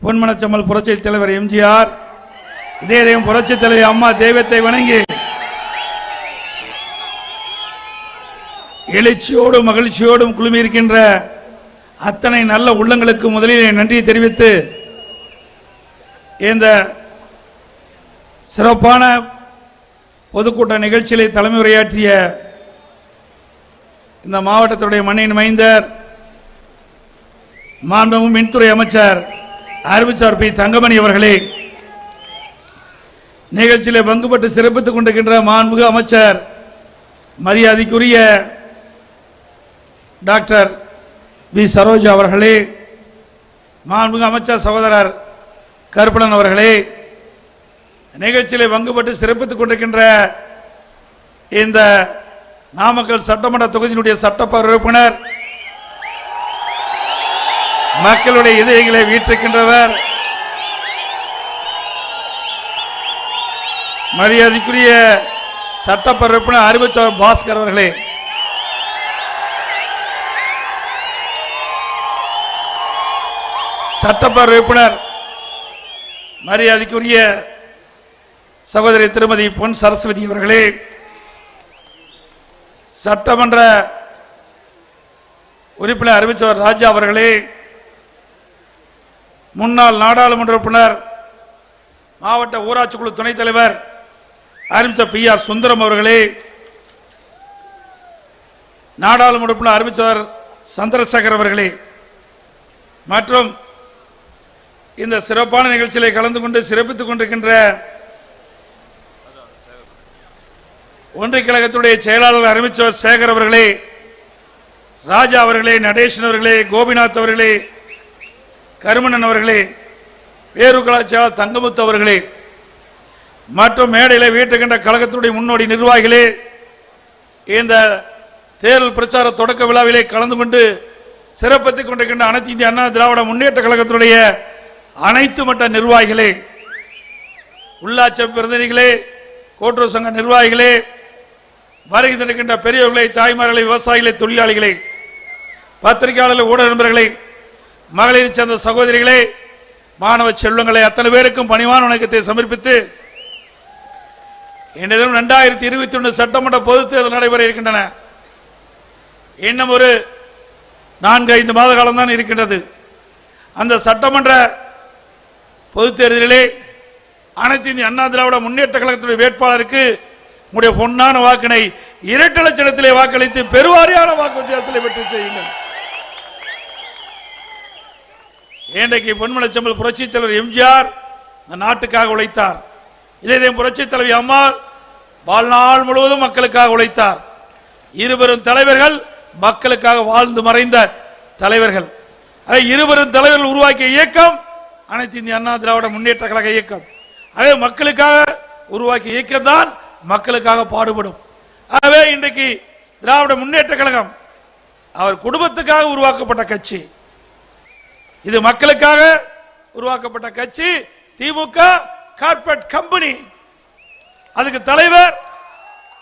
பொன்மனச்சம்மல் புரட்சி தலைவர் எம்ஜிஆர். இதே தெய்வம் புரட்சி தலைவர் அம்மா தெய்வத்தை வணங்கி எழுச்சியோடும் மகிழ்ச்சியோடும் குழுமியிருக்கின்ற அத்தனை நல்ல உள்ளங்களுக்கு முதலில் நன்றி நன்றியை தெரிவித்து இந்த சிறப்பான பொதுக்கூட்ட நிகழ்ச்சியிலே தலைமை உரையாற்றிய இந்த மாவட்டத்துடைய மண்ணின் மைந்தர் மாண்பமும் மின்துறை அமைச்சர் அறிவிச்சார் பி தங்கமணி அவர்களே. நிகழ்ச்சியில் பங்குபட்டு சிறப்பித்துக் கொண்டிருக்கின்ற மாண்புக அமைச்சர் மரியாதைக்குரிய டாக்டர் வி சரோஜா அவர்களே மாண்புக அமைச்சர் சகோதரர் கருப்பணன் அவர்களே நிகழ்ச்சியில் பங்குபட்டு சிறப்பித்துக் கொண்டிருக்கின்ற இந்த நாமக்கல் சட்டமன்ற தொகுதியினுடைய சட்டப்பேரவை உறுப்பினர் மக்களுடைய இதயங்களை வீற்றுக்கின்றவர் மரியாதைக்குரிய சட்டப்பேரவை உறுப்பினர் அறிவுச்சோர் பாஸ்கர் அவர்களே. சட்டப்பேரவை உறுப்பினர் மரியாதைக்குரிய சகோதரி திருமதி பொன் சரஸ்வதி அவர்களே சட்டமன்ற உறுப்பினர் அறிவிச்சவர் ராஜா அவர்களே முன்னாள் நாடாளுமன்ற உறுப்பினர் மாவட்ட ஊராட்சி குழு துணைத் தலைவர் அறிவிச்ச பி ஆர் சுந்தரம் அவர்களே நாடாளுமன்ற உறுப்பினர் அறிவிச்சவர் சந்திரசேகர் அவர்களே மற்றும் இந்த சிறப்பான நிகழ்ச்சியில் கலந்து கொண்டு சிறப்பித்துக் கொண்டிருக்கின்ற ஒன்றிய கழகத்துடைய செயலாளர் அறிவிச்சவர் சேகர் அவர்களே ராஜா அவர்களே நடேசன் அவர்களே கோபிநாத் அவர்களே கருமணன் அவர்களே வேறு கலாச்சார தங்கமுத்து அவர்களே மற்றும் மேடையில் வீட்டுக்கின்ற கழகத்தினுடைய முன்னோடி நிர்வாகிகளே இந்த தேர்தல் பிரச்சார தொடக்க விழாவிலே கலந்து கொண்டு சிறப்பித்துக் கொண்டிருக்கின்ற அனைத்து இந்திய அண்ணா திராவிட முன்னேற்ற கழகத்துடைய அனைத்து மட்ட நிர்வாகிகளே உள்ளாட்சி பிரதிநிதிகளே கூட்டுறவு சங்க நிர்வாகிகளே வருகை தருகின்ற பெரியவர்களை தாய்மார்களை விவசாயிகளை தொழிலாளிகளை பத்திரிகையாளர்கள் ஊடக நண்பர்களை மகளிர் சேர்ந்த சகோதரிகளே மாணவ செல்வங்களை அத்தனை பேருக்கும் பணிவான வணக்கத்தை சமர்ப்பித்து இன்றைய தினம் ரெண்டாயிரத்தி இருபத்தி ஒன்று சட்டமன்ற பொதுத் தேர்தல் நடைபெற இருக்கின்றன. இன்னும் ஒரு நான்கு ஐந்து மாத காலம்தான் இருக்கின்றது. அந்த சட்டமன்ற பொதுத் தேர்தலிலே அனைத்து இந்திய அண்ணா திராவிட முன்னேற்ற கழகத்துடைய வேட்பாளருக்கு உங்களுடைய பொன்னான வாக்கினை இரட்டு லட்சத்திலே வாக்களித்து பெருவாரியான வாக்கு வித்தியாசத்தில் வெற்றி செய்யுங்கள். இன்றைக்கு பொன்மனச்சம்பல் புரட்சி தலைவர் எம்ஜிஆர் இந்த நாட்டுக்காக உழைத்தார். இதே புரட்சி தலைவி அம்மா வாழ்நாள் முழுவதும் மக்களுக்காக உழைத்தார். இருவரும் தலைவர்கள் மக்களுக்காக வாழ்ந்து மறைந்த தலைவர்கள். அதை இருவரும் தலைவர்கள் உருவாக்கிய இயக்கம் அனைத்து இந்திய அண்ணா திராவிட முன்னேற்ற கழக இயக்கம். அதே மக்களுக்காக உருவாக்கிய இயக்கம் தான் மக்களுக்காக பாடுபடும். ஆகவே இன்றைக்கு திராவிட முன்னேற்ற கழகம் அவர் குடும்பத்துக்காக உருவாக்கப்பட்ட கட்சி. இது மக்களுக்காக உருவாக்கப்பட்ட கட்சி திமுக கார்பரேட் கம்பெனி அதுக்கு தலைவர்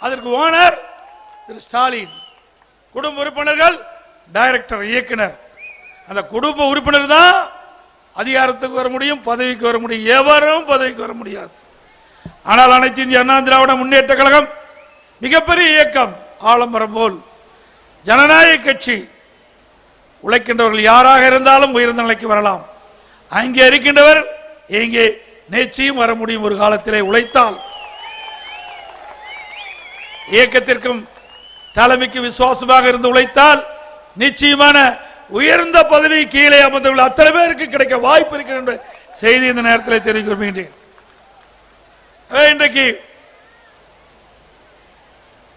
அதற்கு ஓனர் திரு ஸ்டாலின். குடும்ப உறுப்பினர்கள் டைரக்டர் இயக்குனர். அந்த குடும்ப உறுப்பினர் தான் அதிகாரத்துக்கு வர முடியும் பதவிக்கு வர முடியும். எவரும் பதவிக்கு வர முடியாது. ஆனால் அனைத்து இந்திய அண்ணா திராவிட முன்னேற்ற கழகம் மிகப்பெரிய இயக்கம் ஆலம்பரம் போல். ஜனநாயக கட்சி உழைக்கின்றவர்கள் யாராக இருந்தாலும் உயர்ந்த நிலைக்கு வரலாம். அங்கே இருக்கின்றவர் இங்கே நிச்சயம் வர முடியும் ஒரு காலத்திலே உழைத்தால். இயக்கத்திற்கும் தலைமைக்கு விசுவாசமாக இருந்து உழைத்தால் நிச்சயமான உயர்ந்த பதவி கீழே அமர்ந்துள்ள அத்தனை பேருக்கு கிடைக்க வாய்ப்பு இருக்கின்ற செய்தி இந்த நேரத்தில் தெரிவிக்க விரும்புகின்றேன். இன்றைக்கு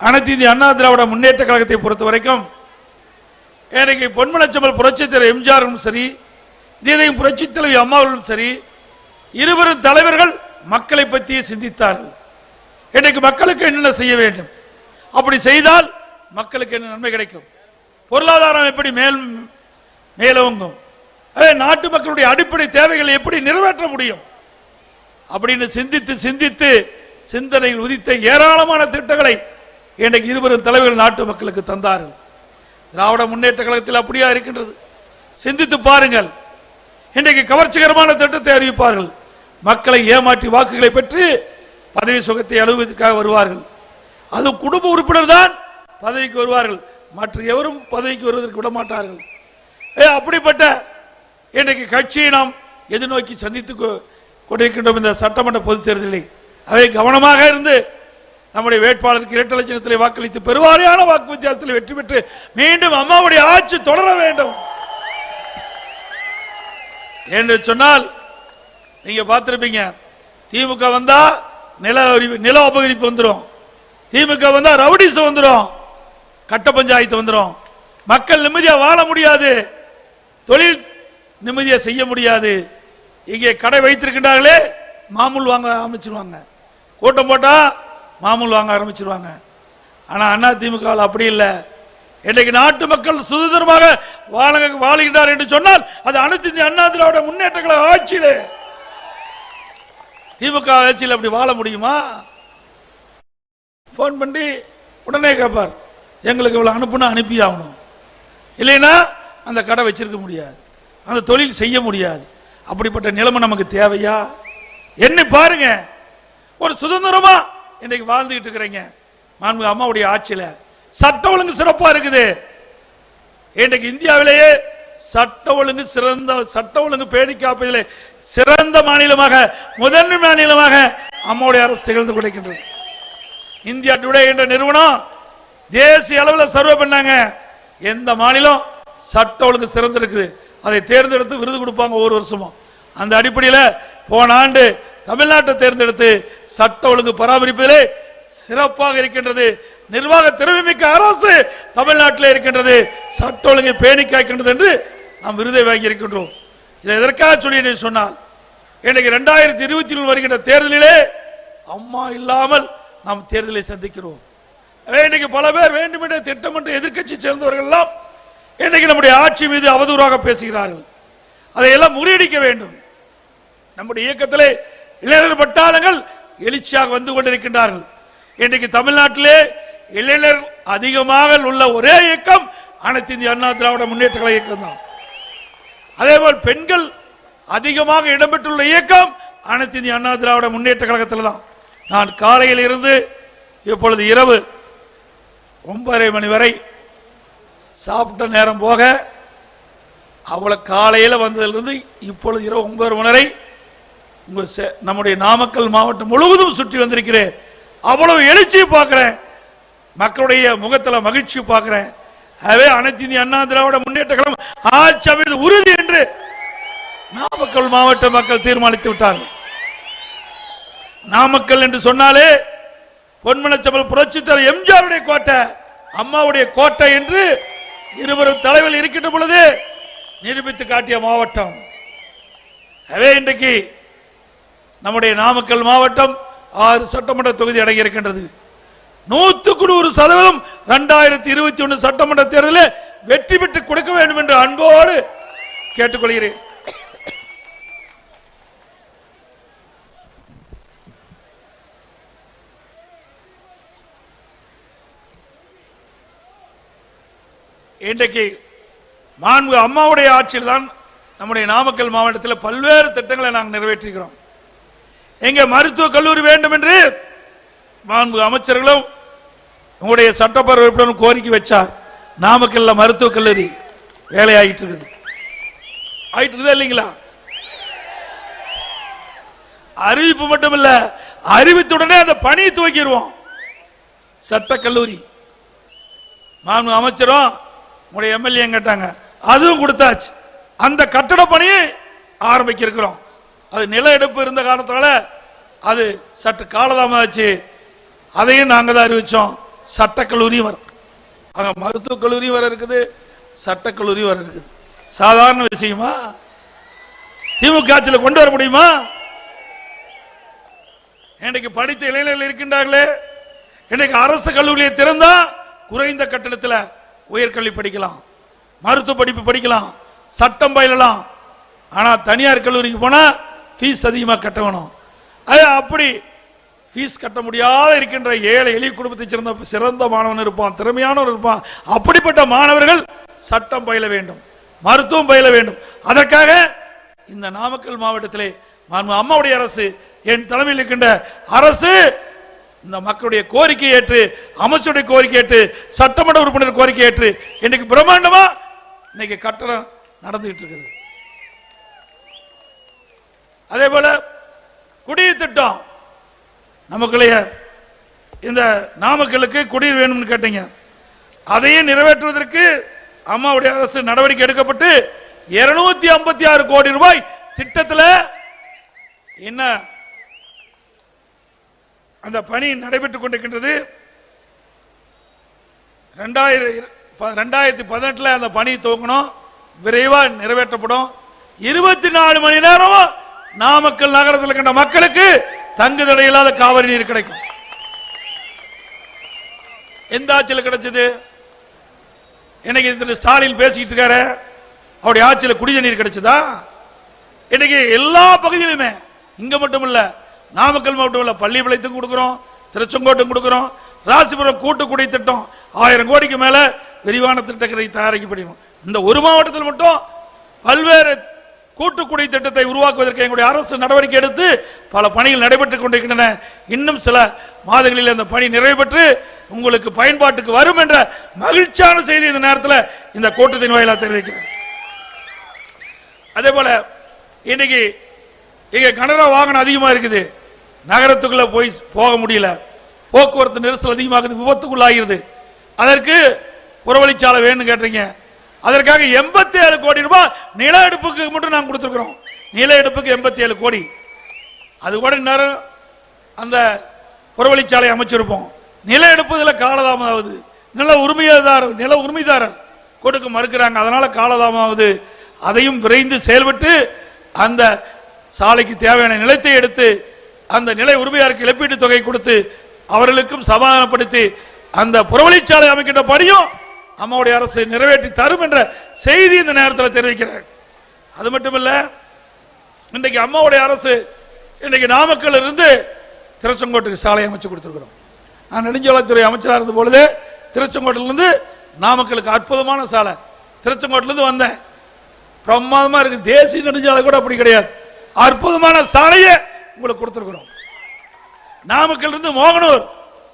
அனைத்து இந்திய அண்ணா திராவிட முன்னேற்ற கழகத்தை பொறுத்த வரைக்கும் எனக்கு பொன்மலச்சம்பல் புரட்சி தலைவர் எம்ஜிஆரும் சரி இதயம் புரட்சி தலைவி அம்மாவும் சரி இருவரும் தலைவர்கள் மக்களை பற்றியே சிந்தித்தார்கள். இன்னைக்கு மக்களுக்கு என்னென்ன செய்ய வேண்டும்? அப்படி செய்தால் மக்களுக்கு என்ன நன்மை கிடைக்கும்? பொருளாதாரம் எப்படி மேல் மேலோங்கும்? அதே நாட்டு மக்களுடைய அடிப்படை தேவைகளை எப்படி நிறைவேற்ற முடியும்? அப்படின்னு சிந்தித்து சிந்தித்து சிந்தனையில் உதித்த ஏராளமான திட்டங்களை இன்றைக்கு இருவரும் தலைவர்கள் நாட்டு மக்களுக்கு தந்தார்கள். திராவிட முன்னேற்ற கழகத்தில் அப்படியா இருக்கின்றது? சிந்தித்து பாருங்கள். இன்றைக்கு கவர்ச்சிகரமான திட்டத்தை அறிவிப்பார்கள். மக்களை ஏமாற்றி வாக்குகளை பெற்று பதவி சுகத்தை அனுபவத்திற்காக வருவார்கள். அது குடும்ப உறுப்பினர் தான் பதவிக்கு வருவார்கள். மற்ற எவரும் பதவிக்கு வருவதற்கு விட மாட்டார்கள் ஏ அப்படிப்பட்ட இன்றைக்கு கட்சியை நாம் எதிர்நோக்கி சந்தித்து கொ- கொண்டிருக்கின்றோம் இந்த சட்டமன்ற பொதுத் தேர்தலில். அதை கவனமாக இருந்து நம்முடைய வேட்பாளருக்கு இரட்டை லட்சணத்தில் வாக்களித்து பெருவாரியான வாக்கு வித்தியாசத்தில் வெற்றி பெற்று மீண்டும் அம்மாவுடைய ஆட்சி தொடர வேண்டும். என்று சொன்னால் நீங்க பார்த்திருப்பீங்க திமுக வந்தா நில நில அபகரிப்பு வந்துடும் திமுக வந்தா ரவுடிசம் வந்துடும் கட்ட பஞ்சாயத்து வந்துடும் மக்கள் நிம்மதியா வாழ முடியாது. தொழில் நிம்மதியா செய்ய முடியாது. இங்கே கடை வைத்திருக்கின்றார்களே மாமூல் வாங்க ஆரம்பிச்சிருவாங்க. கூட்டம் போட்டா மாமூல் வாங்க ஆரம்பிச்சிருவாங்க. ஆனால் அண்ணா திமுக அப்படி இல்லை. இன்றைக்கு நாட்டு மக்கள் சுதந்திரமாக வாழ வாழ்கின்றார் என்று சொன்னால் அது அனைத்து இந்திய அண்ணா திராவிட முன்னேற்றங்களை ஆட்சியில். திமுக ஆட்சியில் அப்படி வாழ முடியுமா? ஃபோன் பண்ணி உடனே கேட்பார் எங்களுக்கு இவ்வளோ அனுப்புனா அனுப்பி ஆகணும் இல்லைன்னா அந்த கடை வச்சிருக்க முடியாது. அந்த தொழில் செய்ய முடியாது. அப்படிப்பட்ட நிலைமை நமக்கு தேவையா? என்ன பாருங்க. ஒரு சுதந்திரமா இன்னைக்கு வாழ்ந்துகிட்டு இருக்கிறீங்க. மாண்பு அம்மாவுடைய ஆட்சியில். சட்ட ஒழுங்கு சிறப்பாக இருக்குது. இன்றைக்கு இந்தியாவிலேயே சட்ட ஒழுங்கு சிறந்த சட்ட ஒழுங்கு பேணி காப்பதில் சிறந்த மாநிலமாக முதன்மை மாநிலமாக அம்மாவுடைய அரசு திகழ்ந்து கொடுக்கின்றது இந்தியா டுடே என்ற நிறுவனம் தேசிய அளவில் சர்வே பண்ணாங்க. எந்த மாநிலம் சட்ட ஒழுங்கு சிறந்திருக்குது. அதை தேர்ந்தெடுத்து விருது கொடுப்பாங்க ஒவ்வொரு வருஷமும். அந்த அடிப்படையில் போன ஆண்டு தமிழ்நாட்டை தேர்ந்தெடுத்து சட்ட ஒழுங்கு பராமரிப்பதிலே சிறப்பாக இருக்கின்றது. நிர்வாக திறமைமிக்க அரசு தமிழ்நாட்டில் இருக்கின்றது. சட்ட ஒழுங்கை பேணி காக்கின்றது என்று நாம் விருதை வாங்கி இருக்கின்றோம் இதை எதற்காக சொல்லி சொன்னால் இன்னைக்கு ரெண்டாயிரத்தி இருபத்தி மூணு வருகின்ற தேர்தலிலே அம்மா இல்லாமல் நாம் தேர்தலை சந்திக்கிறோம். இன்னைக்கு பல பேர் வேண்டுமென்றே திட்டமிட்டு எதிர்க்கட்சி சேர்ந்தவர்கள் எல்லாம் இன்னைக்கு நம்முடைய ஆட்சி மீது அவதூறாக பேசுகிறார்கள். அதையெல்லாம் முறியடிக்க வேண்டும். நம்முடைய இயக்கத்திலே இளைஞர் பட்டாளங்கள் எழுச்சியாக வந்து கொண்டிருக்கின்றார்கள். இன்றைக்கு தமிழ்நாட்டிலே இளைஞர் அதிகமாக உள்ள ஒரே இயக்கம் அனைத்து இந்திய அண்ணா திராவிட முன்னேற்ற கழக இயக்கம் தான். அதேபோல் பெண்கள் அதிகமாக இடம்பெற்றுள்ள இயக்கம் அனைத்து இந்திய அண்ணா திராவிட முன்னேற்ற கழகத்தில் தான். நான் காலையில் இருந்து இப்பொழுது இரவு ஒன்பதரை மணி வரை சாப்பிட்ட நேரம் போக அவ்வளோ காலையில் வந்ததிலிருந்து இப்பொழுது இரவு ஒன்பது மணி வரை உங்கள் நம்முடைய நாமக்கல் மாவட்டம் முழுவதும் சுற்றி வந்திருக்கிறேன். அவ்வளவு எழுச்சியை பார்க்கிறேன். மக்களுடைய முகத்தில் மகிழ்ச்சி பார்க்கிறேன். ஆகவே அனைத்து இந்திய அண்ணா திராவிட முன்னேற்ற கழகம் ஆட்சி அமைவது உறுதி என்று நாமக்கல் மாவட்ட மக்கள் தீர்மானித்து விட்டார்கள். நாமக்கல் என்று சொன்னாலே பொன்மனச்சம்பல் புரட்சித்தலைவர் எம்ஜிஆருடைய கோட்டை அம்மாவுடைய கோட்டை என்று இருவரும் தலைவர் இருக்கின்ற பொழுது நிரூபித்து காட்டிய மாவட்டம். அதே இன்றைக்கு நம்முடைய நாமக்கல் மாவட்டம் ஆறு சட்டமன்ற தொகுதி அடங்கி இருக்கின்றது நூத்துக்கு நூறு சதவீதம் இரண்டாயிரத்தி இருபத்தி ஒன்று சட்டமன்ற தேர்தலில் வெற்றி பெற்று கொடுக்க வேண்டும் என்று அன்போடு கேட்டுக்கொள்கிறேன். இன்றைக்கு மாண்பு அம்மாவுடைய ஆட்சியில் தான் நம்முடைய நாமக்கல் மாவட்டத்தில் பல்வேறு திட்டங்களை நாங்கள் நிறைவேற்றுகிறோம் எங்க மருத்துவ கல்லூரி வேண்டும் என்று மாண்பு அமைச்சர்களும் உங்களுடைய சட்டப்பேரவை உறுப்பினரும் கோரிக்கை வச்சார். நாமக்கல்ல மருத்துவக் கல்லூரி வேலையாகிட்டு இருக்குது ஆயிட்டு இருக்குதா இல்லைங்களா? அறிவிப்பு மட்டும் இல்ல அறிவித்துடனே அந்த பணியை துவக்கிடுவோம் சட்ட கல்லூரி. மாண்பு அமைச்சரும் உங்களுடைய எம்எல்ஏ கேட்டாங்க அதுவும் கொடுத்தாச்சு. அந்த கட்டட பணியை ஆரம்பிக்க இருக்கிறோம் அது நில எடுப்பு இருந்த காரணத்தால் அது சற்று காலதாமதாச்சு அதையும் நாங்கள் தான் அறிவிச்சோம். சட்டக்கல்லூரியும் வர அங்க மருத்துவக் கல்லூரியும் வர இருக்குது சட்டக்கல்லூரி வர இருக்குது. சாதாரண விஷயமா? திமுக ஆட்சியில் கொண்டு வர முடியுமா? இன்னைக்கு படித்த இளைஞர்கள் இருக்கின்றார்களே இன்னைக்கு அரசு கல்லூரியை திறந்தா குறைந்த கட்டணத்தில் உயர்கல்வி படிக்கலாம். மருத்துவ படிப்பு படிக்கலாம் சட்டம் பயிலலாம். ஆனால் தனியார் கல்லூரிக்கு போனால் ஃபீஸ் அதிகமாக கட்ட வேணும் அது அப்படி ஃபீஸ் கட்ட முடியாத இருக்கின்ற ஏழை எளிய குடும்பத்தை சிறந்த சிறந்த மாணவன் இருப்பான் திறமையானவர் இருப்பான். அப்படிப்பட்ட மாணவர்கள் சட்டம் பயில வேண்டும் மருத்துவம் பயில வேண்டும். அதற்காக இந்த நாமக்கல் மாவட்டத்திலே அம்மாவுடைய அரசு என் தலைமையில் இருக்கின்ற அரசு இந்த மக்களுடைய கோரிக்கை ஏற்று அமைச்சருடைய கோரிக்கை ஏற்று சட்டமன்ற உறுப்பினர் கோரிக்கை ஏற்று இன்னைக்கு பிரம்மாண்டமா இன்னைக்கு கட்டணம் நடந்துகிட்டு இருக்குது. அதே போல குடிநீர் திட்டம். நமக்குள்ளேய இந்த நாமக்கலுக்கு குடிநீர் வேணும்னு கேட்டீங்க. அதையும் நிறைவேற்றுவதற்கு அம்மாவுடைய அரசு நடவடிக்கை எடுக்கப்பட்டு இருநூத்தி ஐம்பத்தி ஆறு கோடி ரூபாய் திட்டத்தில் என்ன அந்த பணி நடைபெற்றுக் கொண்டிருக்கின்றது. ரெண்டாயிரம் ரெண்டாயிரத்தி பதினெட்டுல அந்த பணி துவங்கணும். விரைவாக நிறைவேற்றப்படும். இருபத்தி நாலு மணி நேரம் நாமக்கல் நகரத்தில் இருக்கின்ற மக்களுக்கு தங்கு தடை இல்லாத காவிரி நீர் கிடைக்கும். எந்த ஆட்சியில் கிடைச்சது? இன்னைக்கு திரு ஸ்டாலின் பேசிக்கிட்டு இருக்காரு. அவருடைய ஆட்சியில் குடித நீர் கிடைச்சதா? இன்னைக்கு எல்லா பகுதியிலுமே இங்க மட்டும் இல்ல நாமக்கல் மாவட்டம் இல்ல பள்ளி விளையத்துக்கு கொடுக்கிறோம் திருச்செங்கோட்டும் கொடுக்கிறோம் ராசிபுரம் கூட்டு குடி திட்டம் ஆயிரம் கோடிக்கு மேல விரிவான திட்டங்களை தயாரிக்கப்படும் இந்த ஒரு மாவட்டத்தில் மட்டும் பல்வேறு கூட்டுக்குடி திட்டத்தை உருவாக்குவதற்கு எங்களுடைய அரசு நடவடிக்கை எடுத்து பல பணிகள் நடைபெற்றுக் கொண்டிருக்கின்றன. இன்னும் சில மாதங்களில் அந்த பணி நிறைவேற்று உங்களுக்கு பயன்பாட்டுக்கு வரும் என்ற மகிழ்ச்சியான செய்தி இந்த நேரத்தில் இந்த கூட்டத்தின் வாயிலாக தெரிவிக்கிறேன். அதே போல இன்னைக்கு இங்க கனரா வாகனம் அதிகமா இருக்குது. நகரத்துக்குள்ள போய் போக முடியல. போக்குவரத்து நெரிசல் அதிகமாகுது விபத்துக்குள்ளாகிறது. அதற்கு புறவழிச்சாலை வேணும்னு கேட்டீங்க. அதற்காக எண்பத்தி ஏழு கோடி ரூபாய் நில எடுப்புக்கு மட்டும் நாங்கள் கொடுத்துருக்குறோம். நில எடுப்புக்கு எண்பத்தி ஏழு கோடி. அது கூட நேரம் அந்த புறவழிச்சாலை அமைச்சிருப்போம். நில எடுப்பதில் காலதாமம் ஆகுது. நில உரிமையாளர் நில உரிமைதாரர் கொடுக்க மறுக்கிறாங்க. அதனால காலதாமம் ஆகுது. அதையும் விரைந்து செயல்பட்டு அந்த சாலைக்கு தேவையான நிலத்தை எடுத்து அந்த நிலை உரிமையாருக்கு இழப்பீட்டு தொகை கொடுத்து அவர்களுக்கும் சமாதானப்படுத்தி அந்த புறவழிச்சாலை அமைக்கின்ற பணியும் அம்மாவுடைய அரசு நிறைவேற்றி தரும் என்ற செய்தி இந்த நேரத்தில் தெரிவிக்கிறேன் அது மட்டுமல்ல இன்றைக்கு அம்மாவுடைய அரசு இன்றைக்கு நாமக்கல் இருந்து திருச்செங்கோட்டுக்கு சாலை அமைச்சு கொடுத்துருக்கிறோம். நான் நெடுஞ்சாலைத்துறை அமைச்சராக இருந்த பொழுது திருச்செங்கோட்டிலிருந்து நாமக்கலுக்கு அற்புதமான சாலை. திருச்செங்கோட்டிலிருந்து வந்தேன். பிரமாதமாக இருக்கு. தேசிய நெடுஞ்சாலை கூட அப்படி கிடையாது. அற்புதமான சாலையை உங்களுக்கு கொடுத்துருக்குறோம். நாமக்கல் இருந்து மோகனூர்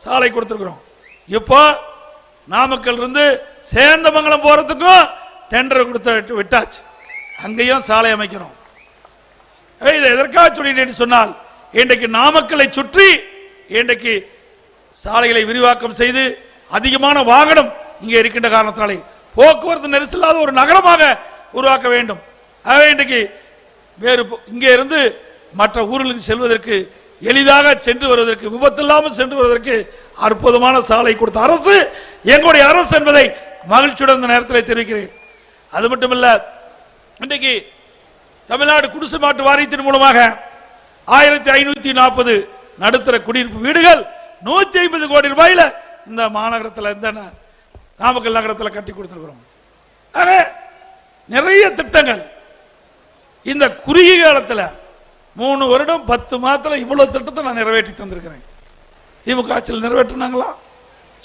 சாலை கொடுத்துருக்குறோம். இப்போ நாமக்கல் இருந்து சேந்தமங்கலம் போறதுக்கும் டெண்டர் கொடுத்து விட்டாச்சு. அங்கேயும் சாலை அமைக்கிறோம் இதை எதற்காக சொல்லிட்டு சொன்னால் இன்றைக்கு நாமக்கலை சுற்றி இன்றைக்கு சாலைகளை விரிவாக்கம் செய்து அதிகமான வாகனம் இங்கே இருக்கின்ற காரணத்தினாலே போக்குவரத்து நெரிசல் இல்லாத ஒரு நகரமாக உருவாக்க வேண்டும். ஆகவே இன்றைக்கு வேறு இங்கே இருந்து மற்ற ஊர்களுக்கு செல்வதற்கு எளிதாக சென்று வருவதற்கு விபத்து இல்லாமல் சென்று வருவதற்கு அற்புதமான சாலை கொடுத்த அரசு எங்களுடைய அரசு என்பதை மகிழ்ச்சியுடன் இந்த நேரத்தில் தெரிவிக்கிறேன். அது மட்டுமல்ல இன்றைக்கு தமிழ்நாடு குடிசை மாட்டு வாரியத்தின் மூலமாக ஆயிரத்தி ஐநூத்தி நாற்பது நடுத்தர குடியிருப்பு வீடுகள் நூத்தி ஐம்பது கோடி ரூபாயில இந்த மாநகரத்தில் இந்த நாமக்கல் நகரத்தில் கட்டி கொடுத்துருக்கிறோம். ஆக, நிறைய திட்டங்கள். இந்த குறுகிய காலத்தில் மூணு வருடம் பத்து மாதத்தில் இவ்வளோ திட்டத்தை நான் நிறைவேற்றி தந்திருக்கிறேன். திமுக ஆட்சியில் நிறைவேற்றினாங்களா?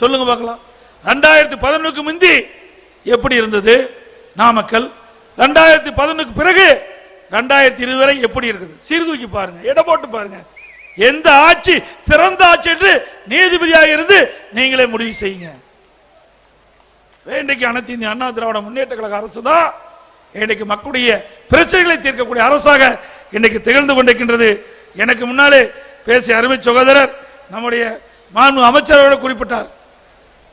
சொல்லுங்க பார்க்கலாம். ரெண்டாயிரத்தி பதினொன்றுக்கு முந்தி எப்படி இருந்தது? நாமக்கல். ரெண்டாயிரத்தி பதினொன்றுக்கு பிறகு ரெண்டாயிரத்தி இருபது வரை எப்படி இருக்குது? சீர்தூக்கி பாருங்க எடை போட்டு பாருங்க. எந்த ஆட்சி சிறந்த ஆட்சி என்று நீதிபதியாக இருந்து நீங்களே முடிவு செய்யுங்க. இன்றைக்கு அனைத்து இந்திய அண்ணா திராவிட முன்னேற்ற கழக அரசு தான் இன்றைக்கு மக்களுடைய பிரச்சனைகளை தீர்க்கக்கூடிய அரசாக இன்றைக்கு திகழ்ந்து கொண்டிருக்கின்றது. எனக்கு முன்னாலே பேசிய அருமை சகோதரர் நம்முடைய மாண்பு அமைச்சரோட குறிப்பிட்டார்.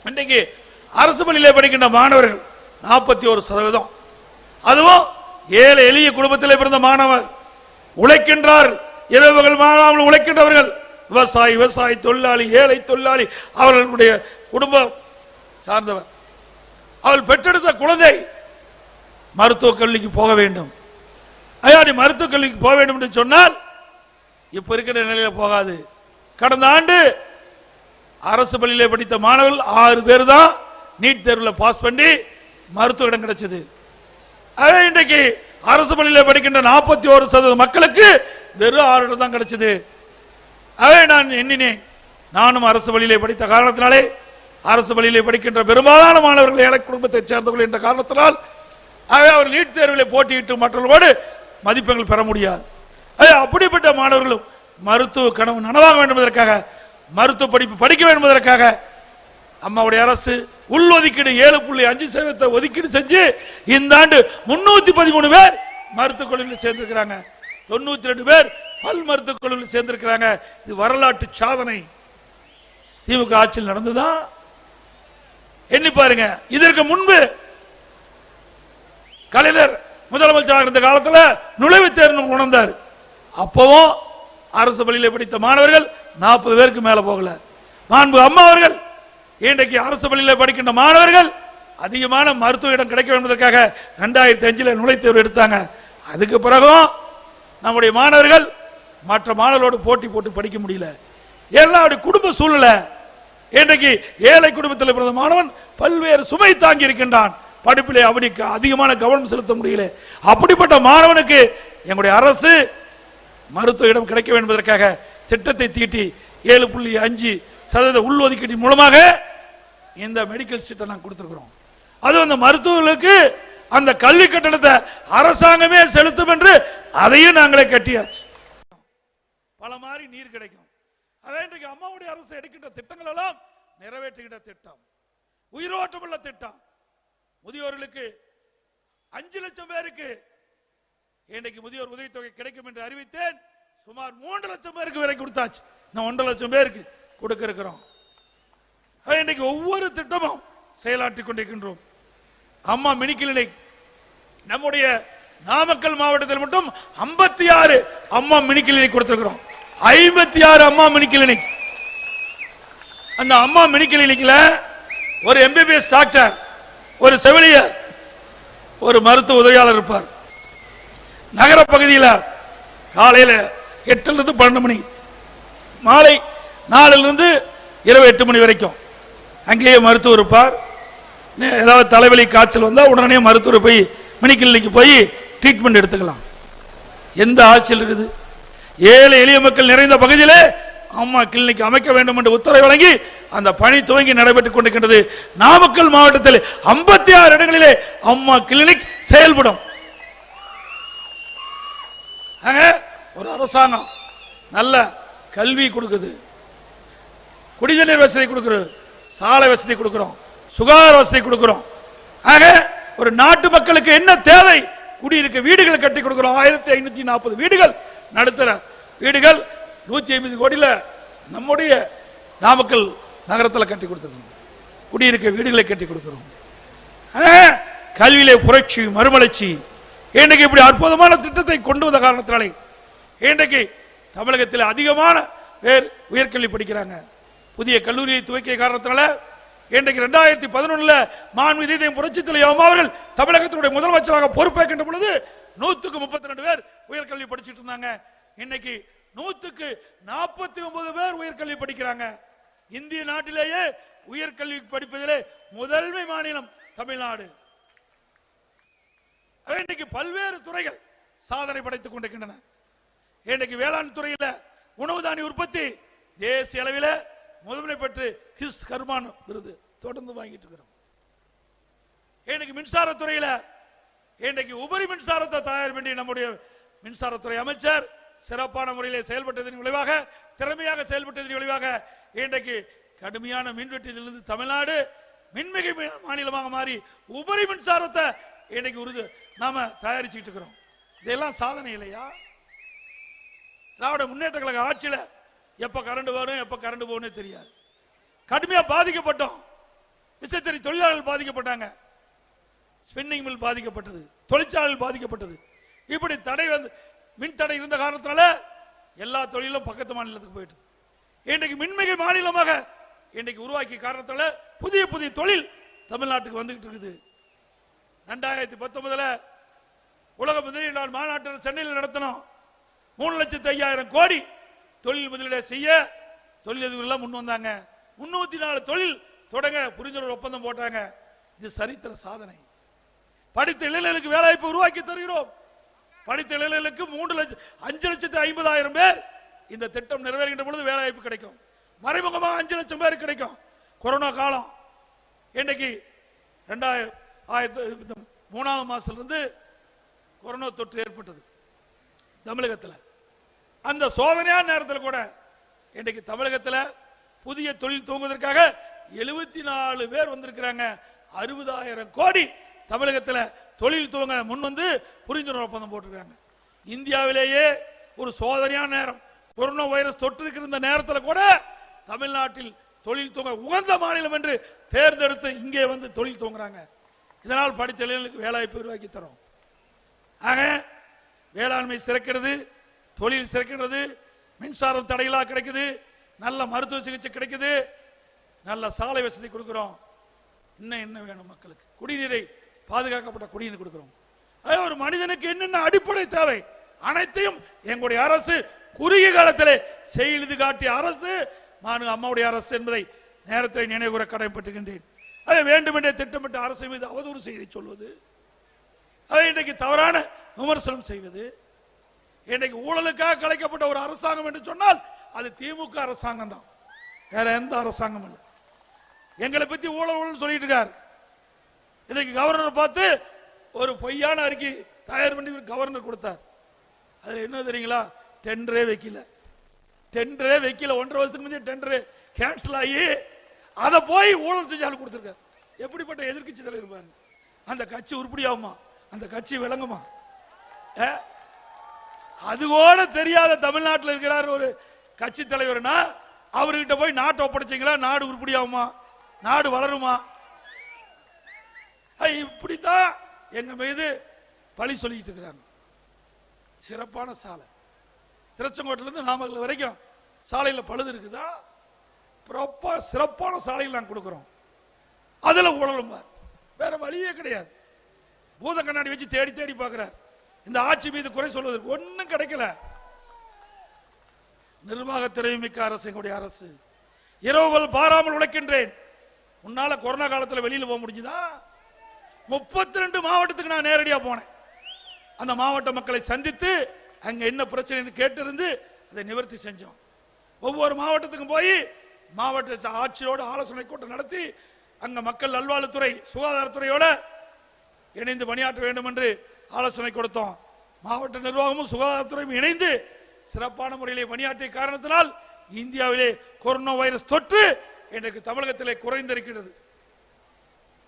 இன்றைக்கு அரசு பள்ளியிலே படிக்கின்ற மாணவர்கள் நாற்பத்தி ஒரு சதவீதம். அதுவும் ஏழை எளிய குடும்பத்தில் பிறந்த மாணவர். உழைக்கின்றார்கள். இரவுகள் மாறாமல் உழைக்கின்றவர்கள். விவசாயி விவசாயி தொழிலாளி ஏழை தொழிலாளி அவர்களுடைய குடும்பம் சார்ந்தவர். அவள் பெற்றெடுத்த குழந்தை மருத்துவக் கல்விக்கு போக வேண்டும். ஐயா நீ மருத்துவக் கல்விக்கு போக வேண்டும் என்று சொன்னால் இப்போ இருக்கிற நிலையில் போகாது. கடந்த ஆண்டு அரசு பள்ளியிலே படித்த மாணவர்கள் ஆறு பேர் தான் நீட் தேர்வில் பாஸ் பண்ணி மருத்துவ இடம் கிடைச்சது. அதே இன்றைக்கு அரசு பள்ளியில் படிக்கின்ற நாற்பத்தி ஒரு சதவீத மக்களுக்கு வெறும் ஆறு இடம் தான் கிடைச்சது. அதே நான் எண்ணினேன். நானும் அரசு பள்ளியிலே படித்த காரணத்தினாலே அரசு பள்ளியிலே படிக்கின்ற பெரும்பாலான மாணவர்கள் ஏழை குடும்பத்தைச் சேர்ந்தவர்கள் என்ற காரணத்தினால் ஆகவே அவர் நீட் தேர்வில் போட்டியிட்டு மற்றவர்களோடு மதிப்பெண்கள் பெற முடியாது. அப்படிப்பட்ட மாணவர்களும் மருத்துவ கனவு நனவாக வேண்டும் என்பதற்காக மருத்துவ படிப்பு படிக்க வேண்டும் என்பதற்காக அம்மாவுடைய அரசு உள் ஒதுக்கீடு ஏழு புள்ளி அஞ்சு சதவீதத்தை ஒதுக்கீடு செஞ்சு இந்த ஆண்டு முன்னூத்தி பதிமூணு பேர் மருத்துவக் கல்லூரியில் சேர்ந்திருக்கிறாங்க. தொண்ணூத்தி ரெண்டு பேர் பல் மருத்துவக் கல்லூரியில் சேர்ந்திருக்கிறாங்க. இது வரலாற்று சாதனை. திமுக ஆட்சியில் நடந்துதான் எண்ணி பாருங்க. இதற்கு முன்பு கலைஞர் முதலமைச்சராக இருந்த காலத்தில் நுழைவுத் தேர்வு உணர்ந்தார் அப்பவும் அரசு பள்ளியில் படித்த மாணவர்கள் நாற்பது பேருக்கு மேல போகல. மாண்பு அம்மா அவர்கள் இன்றைக்கு அரசு பள்ளியில் படிக்கின்ற மாணவர்கள் அதிகமான மருத்துவ இடம் கிடைக்க வேண்டும் என்பதற்காக ரெண்டாயிரத்தி அஞ்சில் நுழைத்தேர்வு எடுத்தாங்க. அதுக்கு பிறகும் நம்முடைய மாணவர்கள் மற்ற மாணவர்களோடு போட்டி போட்டு படிக்க முடியல. எல்லாம் குடும்ப சூழ்நிலை. இன்றைக்கு ஏழை குடும்பத்தில் பிறந்த மாணவன் பல்வேறு சுமை தாங்கி இருக்கின்றான். படிப்பிலே அவனுக்கு அதிகமான கவனம் செலுத்த முடியல. அப்படிப்பட்ட மாணவனுக்கு எங்களுடைய அரசு மருத்துவ இடம் கிடைக்க வேண்டும் என்பதற்காக திட்டத்தை தீட்டி ஏழு புள்ளி அஞ்சு சதவீத உள்ஒதுக்கீட்டின் மூலமாக இந்த மெடிக்கல் சீட்டை நாங்கள் கொடுத்துருக்குறோம். அது அந்த மருத்துவர்களுக்கு அந்த கல்வி கட்டணத்தை அரசாங்கமே செலுத்தும் என்று அதையும் நாங்களே கட்டியாச்சு. பல மாதிரி நீர் கிடைக்கும். அதே இன்றைக்கு அம்மாவுடைய அரசு எடுக்கின்ற திட்டங்கள் எல்லாம் நிறைவேற்றுகின்ற திட்டம். உயிரோட்டமுள்ள திட்டம். முதியோர்களுக்கு அஞ்சு லட்சம் பேருக்கு இன்றைக்கு முதியோர் உதவித்தொகை கிடைக்கும் என்று அறிவித்தேன். சுமார் மூன்று லட்சம் பேருக்கு வரை கொடுத்தாச்சு. நான் ஒன்றரை லட்சம் பேருக்கு கொடுக்க இருக்கிறோம் இன்றைக்கு ஒவ்வொரு திட்டமும் செயலாற்றி கொண்டிருக்கின்றோம். அம்மா மினி கிளினிக் நம்முடைய நாமக்கல் மாவட்டத்தில் மட்டும் 56 ஆறு அம்மா மினி கிளினிக் கொடுத்திருக்கிறோம். ஐம்பத்தி ஆறு அம்மா மினி கிளினிக் அந்த அம்மா மினி கிளினிக்ல ஒரு எம்பிபிஎஸ் டாக்டர் ஒரு செவிலியர் ஒரு மருத்துவ உதவியாளர் இருப்பார். நகர பகுதியில் காலையில் எட்டுலேருந்து பன்னெண்டு மணி மாலை நாலுலேருந்து இரவு எட்டு மணி வரைக்கும். அங்கேயே மருத்துவர் இருப்பார். ஏதாவது தலைவலி காய்ச்சல் வந்தால் உடனே மருத்துவர் போய் மினி கிளினிக்கு போய் ட்ரீட்மெண்ட் எடுத்துக்கலாம். எந்த ஆட்சியில் இருக்குது? ஏழை எளிய மக்கள் நிறைந்த பகுதியிலே அம்மா கிளினிக் அமைக்க வேண்டும் என்று உத்தரவு வழங்கி அந்த பணி துவங்கி நடைபெற்றுக் கொண்டிருக்கின்றது. நாமக்கல் மாவட்டத்தில் 56 ஆறு இடங்களிலே அம்மா கிளினிக் செயல்படும். ஒரு அரசாங்கம் நல்ல கல்வி கொடுக்குது. குடிநீர் வசதி கொடுக்குறோம் சாலை வசதி கொடுக்குறோம். சுகாதார வசதி கொடுக்குறோம். ஆக ஒரு நாட்டு மக்களுக்கு என்ன தேவை? குடியிருக்க வீடுகள் கட்டி கொடுக்குறோம். ஆயிரத்தி ஐநூத்தி நாற்பது வீடுகள் நடுத்தர வீடுகள் நூத்தி ஐம்பது கோடியில் நம்முடைய நாமக்கல் நகரத்தில் கட்டி கொடுத்துருக்கோம் குடியிருக்க வீடுகளை கட்டி கொடுக்குறோம். ஆக, கல்வியிலே புரட்சி மறுமலர்ச்சி இன்றைக்கு இப்படி அற்புதமான திட்டத்தை கொண்டு வந்த காரணத்தினாலே இன்றைக்கு தமிழகத்தில் அதிகமான பேர் உயர்கல்வி படிக்கிறாங்க. புதிய கல்லூரியை துவக்கிய காரணத்தினால இன்றைக்கு ரெண்டாயிரத்தி பதினொன்னுல மாண்பு இதயம் புரட்சி தலைவர் அவர்கள் தமிழகத்தினுடைய முதலமைச்சராக பொறுப்பேற்கின்ற பொழுது நூத்துக்கு முப்பத்தி ரெண்டு பேர் உயர்கல்வி படிச்சிட்டு இருந்தாங்க. இன்னைக்கு நூத்துக்கு நாற்பத்தி ஒன்பது பேர் உயர்கல்வி படிக்கிறாங்க. இந்திய நாட்டிலேயே உயர்கல்வி படிப்பதிலே முதன்மை மாநிலம் தமிழ்நாடு. இன்றைக்கு பல்வேறு துறைகள் சாதனை படைத்துக் கொண்டிருக்கின்றன. இன்றைக்கு வேளாண் துறையில உணவு தானிய உற்பத்தி தேசிய அளவில் முதன்மை பெற்று கிஸ் கர்மான் விருது தொடர்ந்து வாங்கிட்டு இருக்கிறோம். இன்னைக்கு மின்சாரத்துறையில இன்றைக்கு உபரி மின்சாரத்தை தயார் பண்ணி நம்முடைய மின்சாரத்துறை அமைச்சர் சிறப்பான முறையில் செயல்பட்டதன் விளைவாக திறமையாக செயல்பட்டதன் விளைவாக இன்றைக்கு கடுமையான மின்வெட்டிலிருந்து தமிழ்நாடு மின்மிகை மாநிலமாக மாறி உபரி மின்சாரத்தை இன்னைக்கு உருது நாம தயாரிச்சுட்டு இருக்கிறோம். இதெல்லாம் சாதனை இல்லையா? திராவிட முன்னேற்ற கழக ஆட்சியில எப்ப கரண்ட் வரும் எப்ப கரண்ட் போகணும் தெரியாது. கடுமையா பாதிக்கப்பட்டோம். விசைத்தறி தொழிலாளர்கள் பாதிக்கப்பட்டாங்க. ஸ்பின்னிங் மில் பாதிக்கப்பட்டது. தொழிற்சாலைகள் பாதிக்கப்பட்டது. இப்படி தடை வந்து மின் தடை இருந்த காரணத்தினால எல்லா தொழிலும் பக்கத்து மாநிலத்துக்கு போயிட்டு இன்றைக்கு மின்மிகை மாநிலமாக இன்றைக்கு உருவாக்கிய காரணத்தால புதிய புதிய தொழில் தமிழ்நாட்டுக்கு வந்துகிட்டு இருக்குது. ரெண்டாயிரத்தி பத்தொன்பதுல உலக முதலீடு மாநாட்டில் சென்னையில் நடத்தினோம். மூணு லட்சத்தி ஐயாயிரம் கோடி தொழில் முதலீடு செய்ய தொழிலதிபர்கள் முன் வந்தாங்க. முன்னூத்தி நாலு தொழில் தொடங்க புரிந்துணர்வு ஒப்பந்தம் போட்டாங்க. இது சரித்திர சாதனை. படித்த இளைஞர்களுக்கு வேலைவாய்ப்பு உருவாக்கி தருகிறோம். படித்த இளைஞர்களுக்கு மூன்று லட்சம் அஞ்சு லட்சத்தி ஐம்பதாயிரம் பேர் இந்த திட்டம் நிறைவேறுகின்ற பொழுது வேலைவாய்ப்பு கிடைக்கும். மறைமுகமாக அஞ்சு லட்சம் பேர் கிடைக்கும். கொரோனா காலம். இன்னைக்கு ரெண்டாயிரம் ஆயிரத்தி இந்த மூணாவது மாசத்துலேருந்து கொரோனா தொற்று ஏற்பட்டது தமிழகத்தில். அந்த சோதனையான நேரத்தில் கூட இன்றைக்கு தமிழகத்தில் புதிய தொழில் துவங்குவதற்காக எழுபத்தி நாலு பேர் வந்திருக்கிறாங்க. அறுபதாயிரம் கோடி தமிழகத்தில் தொழில் துவங்க முன் வந்து புரிந்துணர்வு ஒப்பந்தம் போட்டிருக்காங்க இந்தியாவிலேயே ஒரு சோதனையான நேரம். கொரோனா வைரஸ் தொற்று இருக்கிற இந்த நேரத்தில் கூட தமிழ்நாட்டில் தொழில் துவங்க உகந்த மாநிலம் என்று தேர்ந்தெடுத்து இங்கே வந்து தொழில் துவங்குறாங்க. இதனால் படித்த இளைஞர்களுக்கு வேலைவாய்ப்பு உருவாக்கி தரும். ஆக வேளாண்மை சிறக்கிறது தொழில் சிறக்கிறது மின்சாரம் தடையிலா கிடைக்குது நல்ல மருத்துவ சிகிச்சை கிடைக்குது நல்ல சாலை வசதி கொடுக்குறோம். இன்னும் என்ன வேணும் மக்களுக்கு. குடிநீரை பாதுகாக்கப்பட்ட குடிநீர் கொடுக்குறோம். அதே ஒரு மனிதனுக்கு என்னென்ன அடிப்படை தேவை? அனைத்தையும் எங்களுடைய அரசு குறுகிய காலத்தில் செய்து காட்டிய அரசு மாநில அம்மாவுடைய அரசு என்பதை நேரத்தில் நினைவுகூர கடமைப்பட்டுகின்றேன். அதை வேண்டுமென்றே திட்டமிட்ட அரசு மீது அவதூறு செய்தி சொல்வது. அதை இன்றைக்கு தவறான விமர்சனம் செய்வது. இன்றைக்கு ஊழலுக்காக கலைக்கப்பட்ட ஒரு அரசாங்கம் என்று சொன்னால் அது திமுக அரசாங்கம் தான். வேற எந்த அரசாங்கம் இல்லை. எங்களை பத்தி ஊழல் ஊழல் சொல்லிட்டு இருக்கார். இன்னைக்கு கவர்னர் பார்த்து ஒரு பொய்யான அறிக்கை தயார் பண்ணி கவர்னர் கொடுத்தார். அதுல என்ன தெரியுங்களா? டெண்டரே வைக்கல. டெண்டரே வைக்கல. ஒன்றரை வருஷத்துக்கு முந்தைய டெண்டர் கேன்சல் ஆகி அதை போய் ஊழல் செஞ்சாலும் கொடுத்துருக்காரு எப்படிப்பட்ட எதிர்க்கட்சி தலைவர் பாருங்க அந்த கட்சி உருப்படியாகுமா? அந்த கட்சி விளங்குமா? அது கூட தெரியாத தமிழ்நாட்டில் இருக்கிறார் ஒரு கட்சி தலைவர்னா அவர்கிட்ட போய் நாட்டை ஒப்படைச்சிங்களா? நாடு உருப்படியாகுமா? நாடு வளருமா? இப்படித்தான் எங்க மீது பழி சொல்லிட்டு இருக்கிறாங்க. சிறப்பான சாலை. திருச்செங்கோட்டிலிருந்து நாமக்கல் வரைக்கும் சாலையில் பழுது இருக்குதா? ப்ராப்பர் சிறப்பான சாலைகள் நாங்கள் கொடுக்குறோம். அதுல ஊழலும் பார். வேற வழியே கிடையாது. பூத கண்ணாடி வச்சு தேடி தேடி பார்க்கிறார் இந்த ஆட்சி மீது குறை சொல்வதற்கு ஒன்றும் கிடைக்கல. நிர்வாக திறமைமிக்க அரசு எங்களுடைய அரசு. இரவுகள் பாராமல் உழைக்கின்றேன். உன்னால கொரோனா காலத்துல வெளியில போக முடிஞ்சுதா? முப்பத்தி ரெண்டு மாவட்டத்துக்கு நான் நேரடியா போனேன். அந்த மாவட்ட மக்களை சந்தித்து அங்க என்ன பிரச்சனைன்னு கேட்டிருந்து அதை நிவர்த்தி செஞ்சோம். ஒவ்வொரு மாவட்டத்துக்கும் போய் மாவட்ட ஆட்சியோட ஆலோசனை கூட்டம் நடத்தி அங்க மக்கள் நல்வாழ்வுத்துறை சுகாதாரத்துறையோட இணைந்து பணியாற்ற வேண்டும் என்று ஆலோசனை கொடுத்தோம். மாவட்ட நிர்வாகமும் சுகாதாரத்துறையும் இணைந்து சிறப்பான முறையிலே பணியாற்றிய காரணத்தினால் இந்தியாவிலே கொரோனா வைரஸ் தொற்று இன்றைக்கு தமிழகத்திலே குறைந்திருக்கிறது.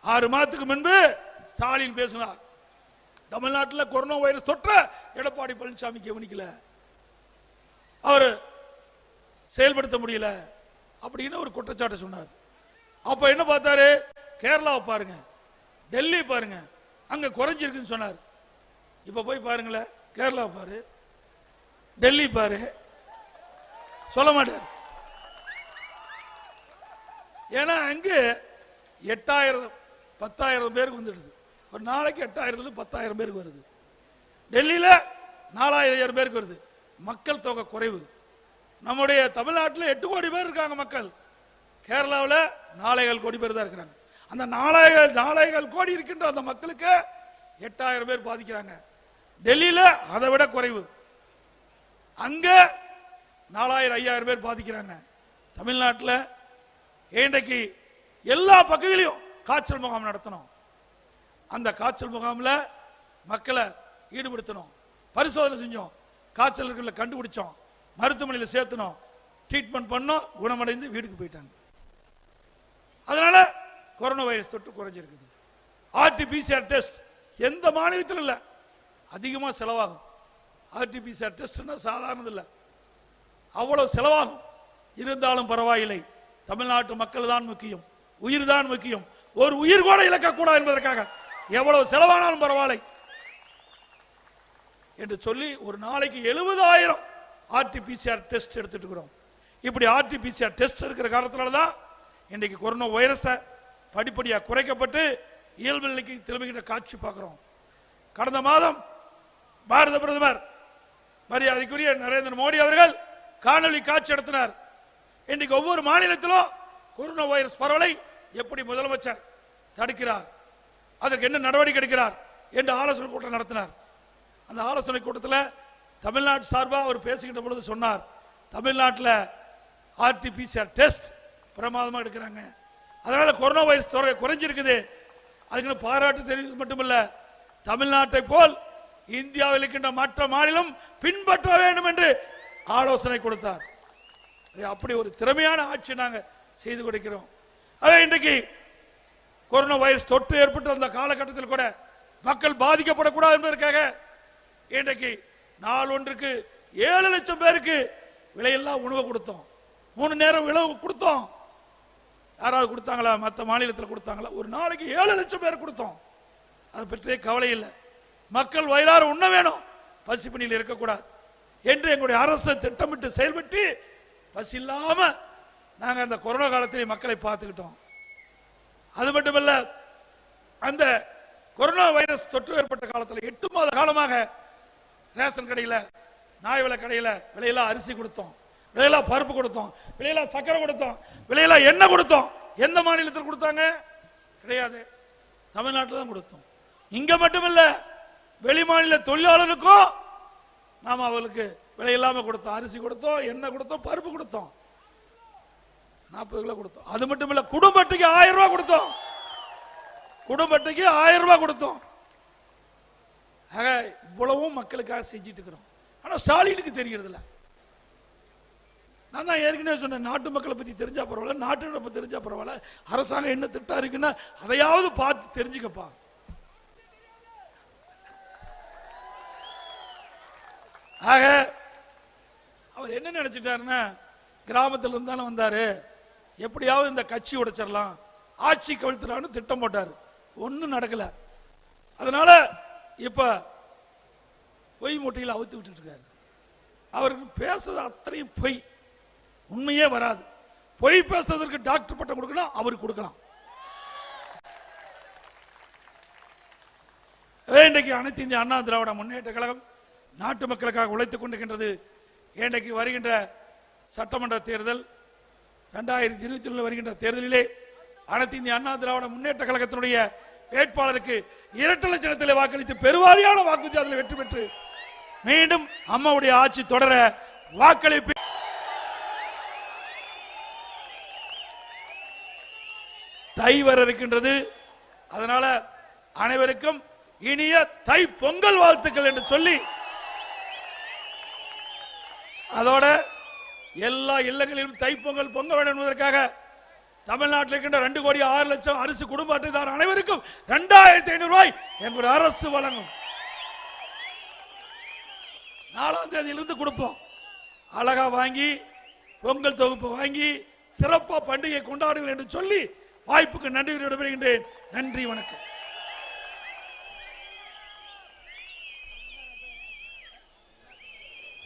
ஆறு மாதத்துக்கு முன்பு ஸ்டாலின் பேசினார். தமிழ்நாட்டில் கொரோனா வைரஸ் தொற்ற எடப்பாடி பழனிசாமி கவனிக்கல. அவர் செயல்படுத்த முடியல. அப்படின்னு ஒரு குற்றச்சாட்டு சொன்னார். அப்ப என்ன பார்த்தாரு? கேரளாவை பாருங்க. டெல்லி பாருங்க. அங்க குறைஞ்சிருக்குன்னு சொன்னார். இப்ப போய் பாருங்களேன். கேரளா பாரு. டெல்லி பாரு. சொல்ல மாட்டார். ஏன்னா அங்கே எட்டாயிரம் பத்தாயிரம் பேருக்கு வந்துடுது. ஒரு நாளைக்கு எட்டாயிரத்துல பத்தாயிரம் பேருக்கு வருது. டெல்லியில நாலாயிரம் பேருக்கு வருது. மக்கள் தொகை குறைவு. நம்முடைய தமிழ்நாட்டில் எட்டு கோடி பேர் இருக்காங்க மக்கள். கேரளாவில் நாலேகால் கோடி பேர் தான் இருக்கிறாங்க. அந்த நாலாயிரம் நாலாயிரம் கோடி இருக்கின்ற அந்த மக்களுக்கு எட்டாயிரம் பேர் பாதிக்கிறாங்க. டெல்லியில் அதை விட குறைவு. அங்கே நாலாயிரம் ஐயாயிரம் பேர் பாதிக்கிறாங்க. தமிழ்நாட்டில் இன்றைக்கு எல்லா பகுதியிலையும் காய்ச்சல் முகாம் நடத்தணும். அந்த காய்ச்சல் முகாமில் மக்களை ஈடுபடுத்தணும். பரிசோதனை செஞ்சோம். காய்ச்சல் இருக்கிற கண்டுபிடிச்சோம். மருத்துவமனையில் சேர்த்தணும் ட்ரீட்மெண்ட் பண்ணோம் குணமடைந்து வீட்டுக்கு போயிட்டாங்க. அதனால கொரோனா வைரஸ் தொற்று குறைஞ்சிருக்குது. ஆர்டிபிசிஆர் டெஸ்ட் எந்த மாநிலத்திலும் இல்லை. அதிகமாக செலவாகும். ஆர்டிபிசிஆர் டெஸ்ட்னா சாதாரணது இல்லை. அவ்வளோ செலவாகும். இருந்தாலும் பரவாயில்லை. தமிழ்நாட்டு மக்கள் தான் முக்கியம். உயிர் தான் முக்கியம். ஒரு உயிர் கூட இழக்கக்கூடாது என்பதற்காக எவ்வளவு செலவானாலும் பரவாயில்லை. என்று சொல்லி ஒரு நாளைக்கு எழுபதாயிரம் ஆர்டிபிசிஆர் டெஸ்ட் எடுத்துட்டு இருக்கிறோம் இப்படி ஆர்டிபிசிஆர் டெஸ்ட் இருக்கிற காரணத்தினால தான் இன்றைக்கு கொரோனா வைரஸை படிப்படியாக குறைக்கப்பட்டு இயல்பு நிலைக்கு திரும்புகின்ற காட்சி பார்க்குறோம். கடந்த மாதம் பாரத பிரதமர் மரியாதைக்குரிய நரேந்திர மோடி அவர்கள் காணொளி காட்சி நடத்தினார். இன்றைக்கு ஒவ்வொரு மாநிலத்திலும் கொரோனா வைரஸ் பரவலை எப்படி முதலமைச்சர் தடுக்கிறார்? அதற்கு என்ன நடவடிக்கை எடுக்கிறார்? என்று ஆலோசனை கூட்டம் நடத்தினார். அந்த ஆலோசனை கூட்டத்தில் தமிழ்நாடு சார்பாக அவர் பேசுகின்ற பொழுது சொன்னார் தமிழ்நாட்டில் ஆர்டிபிசிஆர் டெஸ்ட் பிரமாதமாக எடுக்கிறாங்க. அதனால் கொரோனா வைரஸ் தொகை குறைஞ்சிருக்குது. அதுக்கு பாராட்டு தெரிவித்து மட்டுமல்ல தமிழ்நாட்டை போல் இந்தியாவில் இருக்கின்ற மற்ற மாநிலம் பின்பற்ற வேண்டும் என்று ஆலோசனை கொடுத்தார். அப்படி ஒரு திறமையான ஆட்சி நாங்கள் செய்து கொடுக்கிறோம். அதே இன்றைக்கு கொரோனா வைரஸ் தொற்று ஏற்பட்ட அந்த காலகட்டத்தில் கூட மக்கள் பாதிக்கப்படக்கூடாது என்பதற்காக இன்றைக்கு நாள் ஒன்றுக்கு ஏழு லட்சம் பேருக்கு விலையில்லா உணவு கொடுத்தோம். மூணு நேரம் விளவு கொடுத்தோம். யாராவது கொடுத்தாங்களா? மற்ற மாநிலத்தில் கொடுத்தாங்களா? ஒரு நாளைக்கு ஏழு லட்சம் பேர் கொடுத்தோம். அதை பற்றிய கவலை இல்லை. மக்கள் வயலாறு உண்ண வேணும். பசி பணியில் இருக்கக்கூடாது. என்று எங்களுடைய அரசு திட்டமிட்டு செயல்பட்டு பசி இல்லாமல் நாங்கள் அந்த கொரோனா காலத்திலே மக்களை பார்த்துக்கிட்டோம். அது மட்டுமல்ல அந்த கொரோனா வைரஸ் தொற்று ஏற்பட்ட காலத்தில் எட்டு மாத காலமாக ரேஷன் கடையில் நாய் விலை கடையில் விலையெல்லாம் அரிசி கொடுத்தோம். விலையெல்லாம் பருப்பு கொடுத்தோம். விலையெல்லாம் சக்கரை கொடுத்தோம். விலையெல்லாம் எண்ணெய் கொடுத்தோம். எந்த மாநிலத்தில் கொடுத்தாங்க? கிடையாது. தமிழ்நாட்டில் தான் கொடுத்தோம். இங்கே மட்டும் இல்லை வெளி மாநில தொழிலாளருக்கும் நாம் அவளுக்கு விலை இல்லாமல் கொடுத்தோம். அரிசி கொடுத்தோம் எண்ணெய் கொடுத்தோம் பருப்பு கொடுத்தோம். நாற்பது கிலோ கொடுத்தோம். அது மட்டும் இல்லை குடும்பத்துக்கு ஆயிரம் ரூபாய் கொடுத்தோம். குடும்பத்துக்கு ஆயிரம் ரூபாய் கொடுத்தோம். ஆக இவ்வளவும் மக்களுக்காக செஞ்சிட்டு இருக்கிறோம் ஆனா ஸ்டாலினுக்கு தெரிகிறது இல்ல நான் தான் ஏற்கனவே சொன்னேன் நாட்டு மக்களை பத்தி தெரிஞ்சா பரவாயில்ல நாட்டு நடப்பு தெரிஞ்சா பரவாயில்ல. அரசாங்கம் என்ன திட்டம் இருக்குன்னா அதையாவது பார்த்து தெரிஞ்சுக்கப்பா. ஆக அவர் என்ன நினச்சிட்டாருன்னா கிராமத்துல இருந்தாலும் வந்தார் வந்தாரு எப்படியாவது இந்த கட்சி உடைச்சிடலாம் ஆட்சி கவிழ்த்துறான்னு திட்டம் போட்டார். ஒன்றும் நடக்கல. அதனால இப்ப பொய் மூட்டையில் அவுத்து விட்டுட்டு இருக்காரு அவருக்கு பேசுறது அத்தனையும் பொய். உண்மையே வராது. பொய் பேசுறதற்கு டாக்டர் பட்டம் கொடுக்கணும் அவருக்கு கொடுக்கலாம். எனவே இன்றைக்கு அனைத்து இந்திய அண்ணா திராவிட முன்னேற்ற கழகம் நாட்டு மக்களுக்காக உழைத்துக் கொண்டிருக்கின்றது. இன்றைக்கு வருகின்ற சட்டமன்ற தேர்தல் ரெண்டாயிரத்தி இருபத்தி ஒன்று வருகின்ற தேர்தலிலே அனைத்து இந்திய அண்ணா திராவிட முன்னேற்ற கழகத்தினுடைய வேட்பாளருக்கு இரட்டை லட்சணத்தில் வாக்களித்து பெருவாரியான வாக்கு வித்தியாசத்தில் வெற்றி பெற்று மீண்டும் அம்மாவுடைய ஆட்சி தொடர வாக்களிப்பு தை வர இருக்கின்றது. அதனால அனைவருக்கும் இனிய தை பொங்கல் வாழ்த்துக்கள் என்று சொல்லி அதோட எல்லா இல்லங்களிலும் தைப்பொங்கல் பொங்க வேண்டும் என்பதற்காக தமிழ்நாட்டில் இருக்கின்ற ரெண்டு கோடி ஆறு லட்சம் அரிசி குடும்ப அட்டைதார் அனைவருக்கும் இரண்டாயிரத்தி ஐநூறு ரூபாய் எங்களுடைய அரசு வழங்கும். நாலாம் தேதியிலிருந்து கொடுப்போம். அழகா வாங்கி பொங்கல் தொகுப்பு வாங்கி சிறப்பாக பண்டிகை கொண்டாடுங்கள் என்று சொல்லி வாய்ப்புக்கு நன்றி விடைபெறுகின்றேன். நன்றி வணக்கம்.